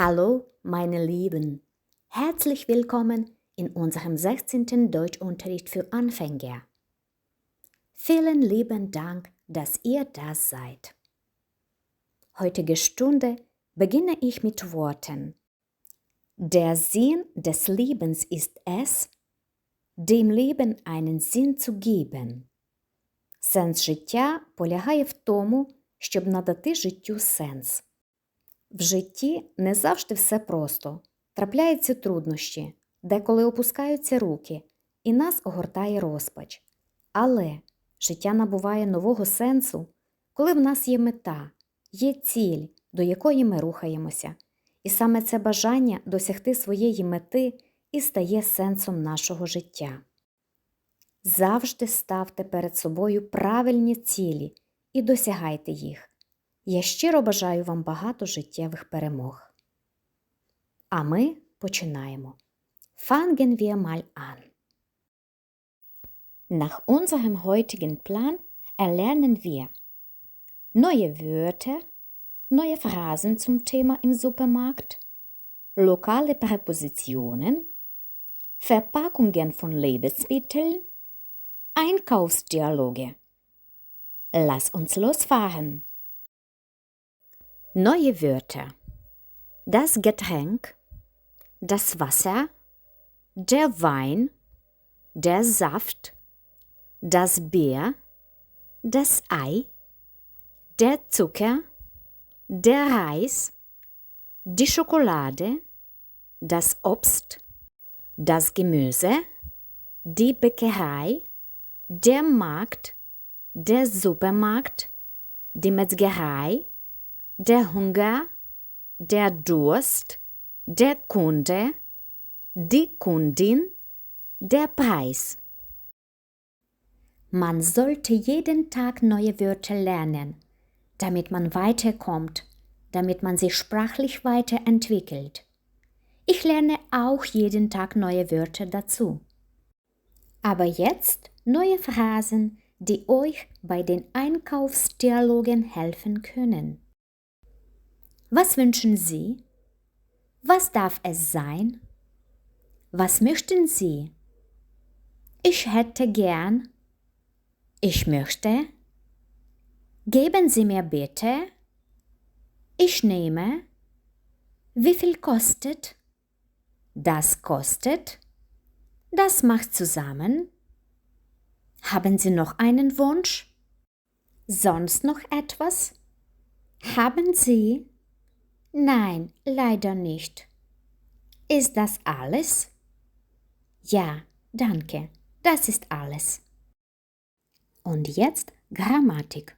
Hallo, meine Lieben. Herzlich willkommen in unserem 16. Deutschunterricht für Anfänger. Vielen lieben Dank, dass ihr das seid. Heutige Stunde beginne ich mit Worten. Der Sinn des Lebens ist es, dem Leben einen Sinn zu geben. Сенс життя полягає в тому, щоб надати життю сенс. В житті не завжди все просто. Трапляються труднощі, деколи опускаються руки, і нас огортає розпач. Але життя набуває нового сенсу, коли в нас є мета, є ціль, до якої ми рухаємося. І саме це бажання досягти своєї мети і стає сенсом нашого життя. Завжди ставте перед собою правильні цілі і досягайте їх. Я щиро бажаю вам багато життєвих перемог. А ми починаємо. Fangen wir mal an. Nach unserem heutigen Plan erlernen wir neue Wörter, neue Phrasen zum Thema im Supermarkt, lokale Präpositionen, Verpackungen von Lebensmitteln, Einkaufsdialoge. Lass uns losfahren. Neue Wörter. Das Getränk, das Wasser, der Wein, der Saft, das Bier, das Ei, der Zucker, der Reis, die Schokolade, das Obst, das Gemüse, die Bäckerei, der Markt, der Supermarkt, die Metzgerei, der Hunger, der Durst, der Kunde, die Kundin, der Preis. Man sollte jeden Tag neue Wörter lernen, damit man weiterkommt, damit man sich sprachlich weiterentwickelt. Ich lerne auch jeden Tag neue Wörter dazu. Aber jetzt neue Phrasen, die euch bei den Einkaufsdialogen helfen können. Was wünschen Sie? Was darf es sein? Was möchten Sie? Ich hätte gern. Ich möchte. Geben Sie mir bitte. Ich nehme. Wie viel kostet? Das kostet. Das macht zusammen. Haben Sie noch einen Wunsch? Sonst noch etwas? Haben Sie? Nein, leider nicht. Ist das alles? Ja, danke, das ist alles. Und jetzt Grammatik.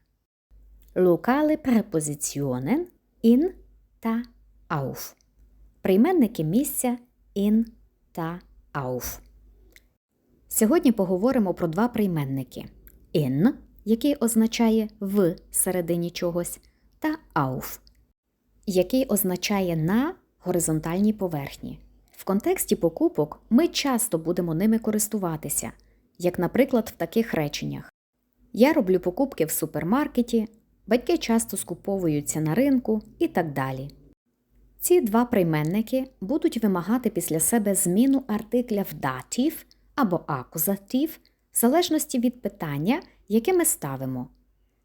Lokale Präpositionen in та auf. Прийменники місця in та auf. Сьогодні поговоримо про два прийменники in, який означає в середині чогось, та auf, який означає на горизонтальній поверхні. В контексті покупок ми часто будемо ними користуватися, як, наприклад, в таких реченнях. Я роблю покупки в супермаркеті, батьки часто скуповуються на ринку і так далі. Ці два прийменники будуть вимагати після себе зміну артикля в датів або акузатив в залежності від питання, яке ми ставимо.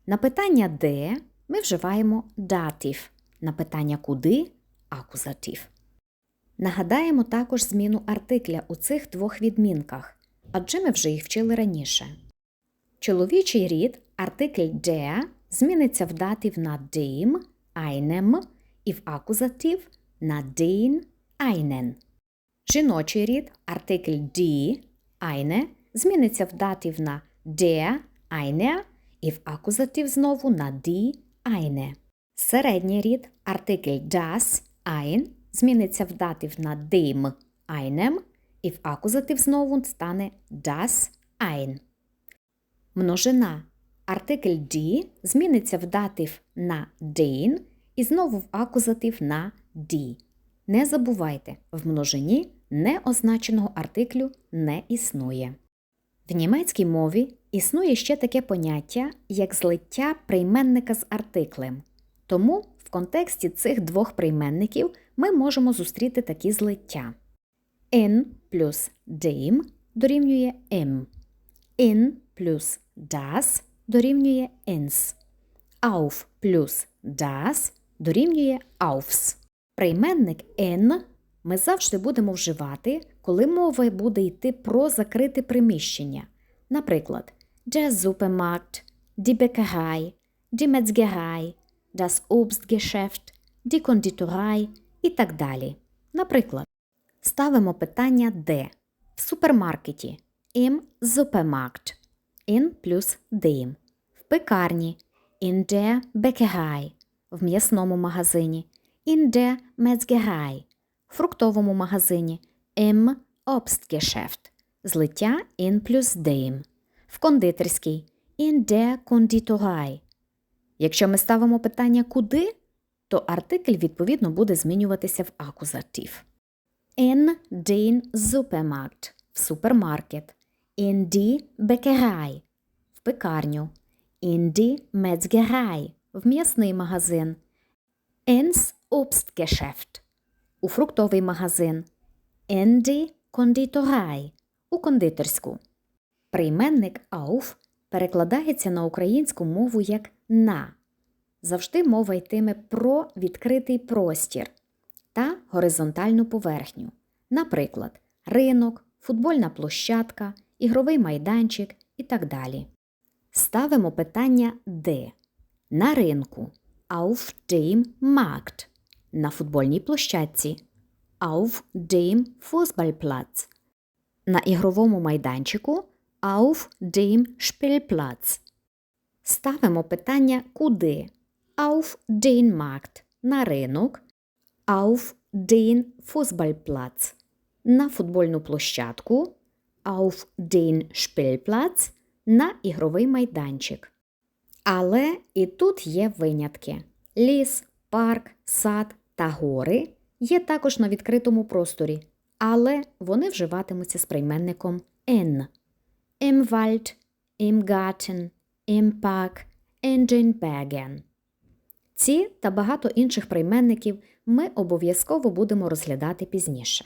На питання де ми вживаємо датив, на питання куди акузатив. Нагадаємо також зміну артикля у цих двох відмінках, адже ми вже їх вчили раніше. Чоловічий рід артикль der зміниться в датив на dem, einem і в акузатив на den, einen. Жіночий рід артикль die, eine зміниться в датив на der, eine і в акузатив знову на die, eine. Середній рід артикль das, ein зміниться в датив на dem, einem і в акузатив знову стане das, ein. Множина артикль die зміниться в датив на den і знову в акузатив на die. Не забувайте, в множині неозначеного артиклю не існує. В німецькій мові існує ще таке поняття, як злиття прийменника з артиклем. Тому в контексті цих двох прийменників ми можемо зустріти такі злиття. In плюс dem дорівнює im. In плюс das дорівнює ins. Auf плюс das дорівнює aufs. Прийменник in ми завжди будемо вживати, коли мова буде йти про закрите приміщення. Наприклад, der Supermarkt, die Bäckerei, die Metzgerei, das Obstgeschäft, die Konditorei і так далі. Наприклад, ставимо питання де? В супермаркеті. Im Supermarkt, in плюс dem, в пекарні. In der Bäckerei, в м'ясному магазині. In der Metzgerei, в фруктовому магазині. Im Obstgeschäft, злиття in плюс dem, в кондитерській. In der Konditorei. Якщо ми ставимо питання куди, то артикль відповідно буде змінюватися в акузатив. In den Supermarkt – в супермаркет. In die Bäckerei – в пекарню. In die Metzgerei – в м'ясний магазин. Ins Obstgeschäft – у фруктовий магазин. In die Konditorei – у кондитерську. Прийменник auf перекладається на українську мову як на. Завжди мова йтиме про відкритий простір та горизонтальну поверхню, наприклад, ринок, футбольна площадка, ігровий майданчик і так далі. Ставимо питання де. На ринку auf dem Markt, на футбольній площадці, auf dem Fußballplatz, на ігровому майданчику auf dem Spielplatz. Ставимо питання куди auf den Markt на ринок, auf den Fußballplatz на футбольну площадку, auf den Spielplatz на ігровий майданчик. Але і тут є винятки. Ліс, парк, сад та гори є також на відкритому просторі, але вони вживатимуться з прийменником N. Im Wald, im Garten, im Park, in den Bergen. Ці та багато інших прийменників ми обов'язково будемо розглядати пізніше.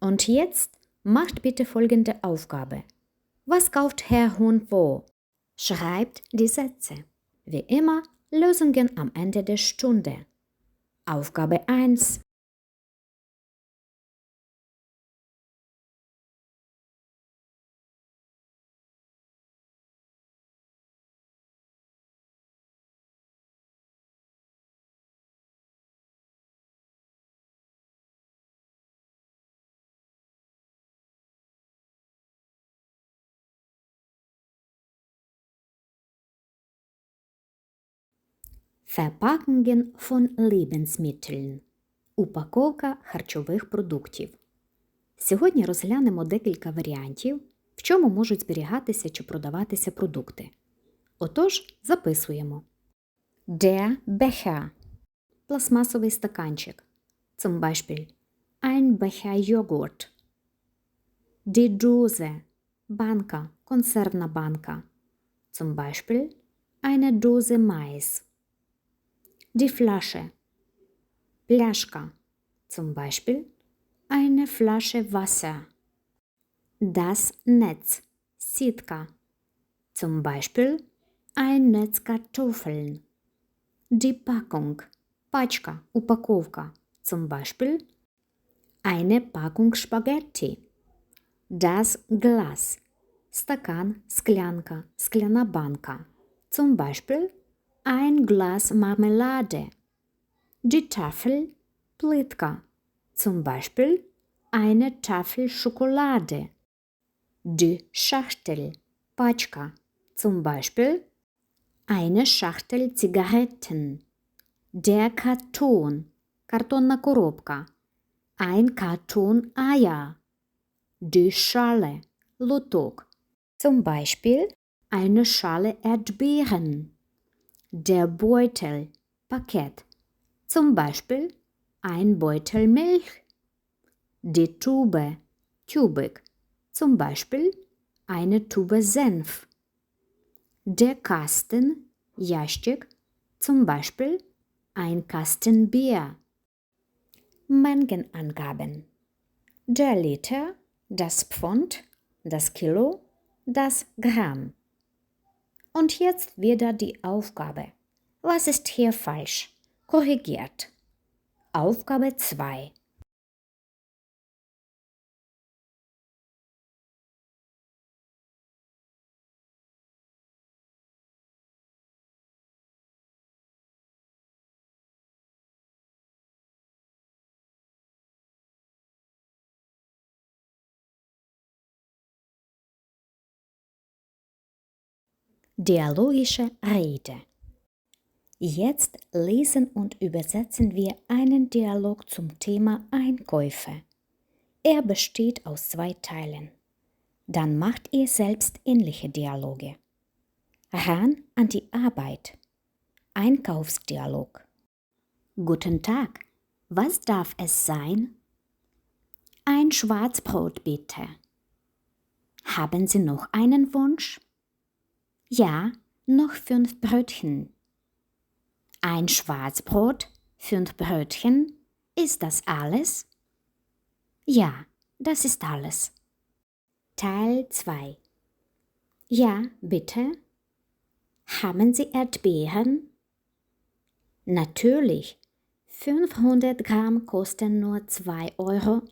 Und jetzt macht bitte folgende Aufgabe. Was kauft Herr Huhn wo? Schreibt die Sätze. Wie immer Lösungen am Ende der Stunde. Aufgabe 1. Verpackungen von Lebensmitteln. Упаковка харчових продуктів. Сьогодні розглянемо декілька варіантів, в чому можуть зберігатися чи продаватися продукти. Отож, записуємо. Der Becher – пластмасовий стаканчик. Zum Beispiel ein Becher Joghurt. Die Dose – банка, консервна банка. Zum Beispiel eine Dose Mais. Die Flasche. Pляшка. Zum Beispiel eine Flasche Wasser. Das Netz. Сітка. Zum Beispiel ein Netz Kartoffeln. Die Packung. Пачка. Упаковка. Zum Beispiel eine Packung Spaghetti. Das Glas. Стакан, склянка, скляна банка. Zum Beispiel ein Glas Marmelade. Die Tafel Plitka, zum Beispiel eine Tafel Schokolade. Die Schachtel Patschka, zum Beispiel eine Schachtel Zigaretten. Der Karton Kartonna Korobka, ein Karton Eier. Die Schale Lutok. zum Beispiel eine Schale Erdbeeren. Der Beutel, Paket. Zum Beispiel ein Beutel Milch. Die Tube, Tubik. Zum Beispiel eine Tube Senf. Der Kasten, Jaschik. Zum Beispiel ein Kasten Bier. Mengenangaben. Der Liter, das Pfund, das Kilo, das Gramm. Und jetzt wieder die Aufgabe. Was ist hier falsch? Korrigiert. Aufgabe 2. Dialogische Rede. Jetzt lesen und übersetzen wir einen Dialog zum Thema Einkäufe. Er besteht aus zwei Teilen. Dann macht ihr selbst ähnliche Dialoge. Ran an die Arbeit. Einkaufsdialog. Guten Tag. Was darf es sein? Ein Schwarzbrot bitte. Haben Sie noch einen Wunsch? Ja, noch fünf Brötchen. Ein Schwarzbrot, fünf Brötchen, ist das alles? Ja, das ist alles. Teil 2 Ja, bitte. Haben Sie Erdbeeren? Natürlich. 500 Gramm kosten nur 2,99 Euro.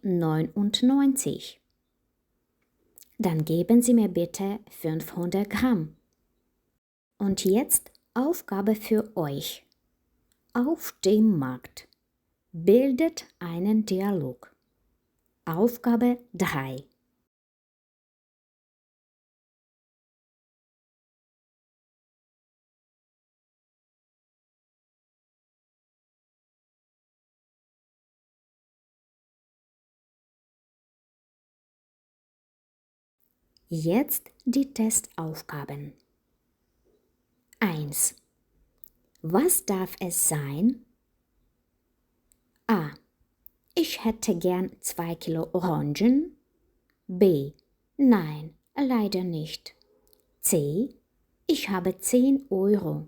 Dann geben Sie mir bitte 500 Gramm. Und jetzt Aufgabe für euch. Auf dem Markt. Bildet einen Dialog. Aufgabe 3. Jetzt die Testaufgaben. 1. Was darf es sein? A. Ich hätte gern zwei Kilo Orangen. B. Nein, leider nicht. C. Ich habe 10 Euro.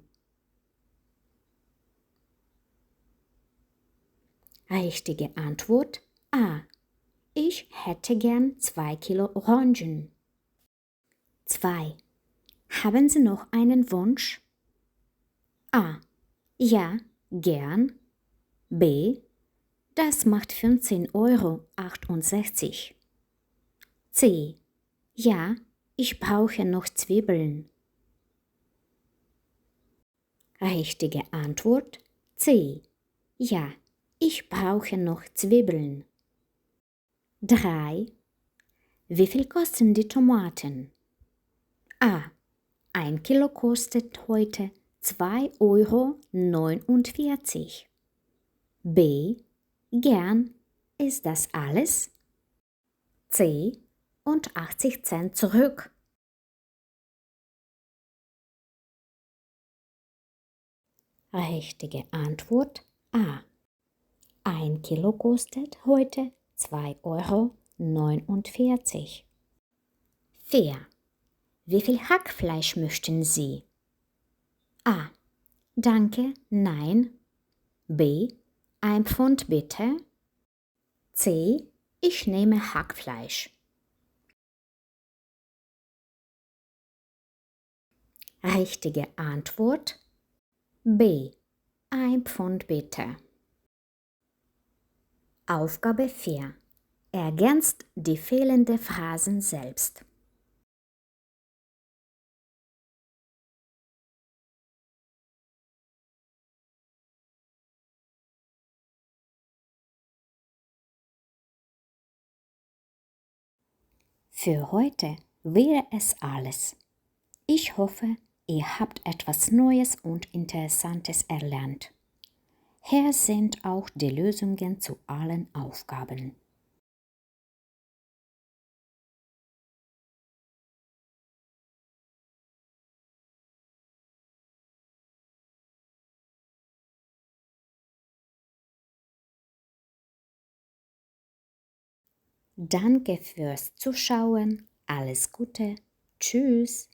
Richtige Antwort A. Ich hätte gern zwei Kilo Orangen. 2. Haben Sie noch einen Wunsch? A. Ja, gern. B. Das macht 15,68 Euro. C. Ja, ich brauche noch Zwiebeln. Richtige Antwort C. Ja, ich brauche noch Zwiebeln. 3. Wie viel kosten die Tomaten? A. Ein Kilo kostet heute 2,49 Euro. B. Gern. Ist das alles? C. Und 80 Cent zurück. Richtige Antwort A. Ein Kilo kostet heute 2,49 Euro. 4. Wie viel Hackfleisch möchten Sie? A. Danke, nein. B. Ein Pfund bitte. C. Ich nehme Hackfleisch. Richtige Antwort B. Ein Pfund bitte. Aufgabe 4. Ergänzt die fehlende Phrasen selbst. Für heute wäre es alles. Ich hoffe, ihr habt etwas Neues und Interessantes erlernt. Hier sind auch die Lösungen zu allen Aufgaben. Danke fürs Zuschauen. Alles Gute. Tschüss.